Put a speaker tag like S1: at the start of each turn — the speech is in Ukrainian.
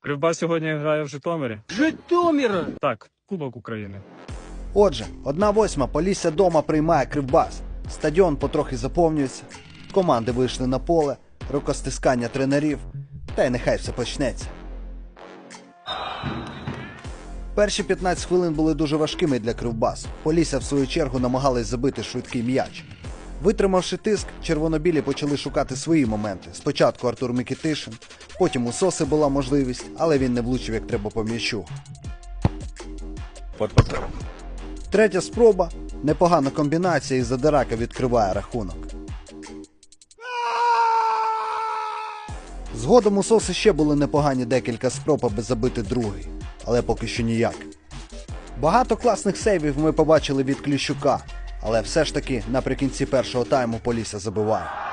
S1: Кривбас сьогодні грає в Житомирі.
S2: Житомира!
S1: Так, Кубок України.
S3: Отже, одна восьма Полісся дома приймає Кривбас. Стадіон потрохи заповнюється, команди вийшли на поле, рукостискання тренерів, та й нехай все почнеться. Перші 15 хвилин були дуже важкими для Кривбасу. Полісся, в свою чергу, намагались забити швидкий м'яч. Витримавши тиск, червонобілі почали шукати свої моменти. Спочатку Артур Микітишин, потім у Соси була можливість, але він не влучив як треба по м'ячу. Третя спроба. Непогана комбінація і Задирака відкриває рахунок. Згодом у Соси ще були непогані декілька спроб, аби забити другий, але поки що ніяк. Багато класних сейвів ми побачили від Кліщука, але все ж таки наприкінці першого тайму Полісся забиває.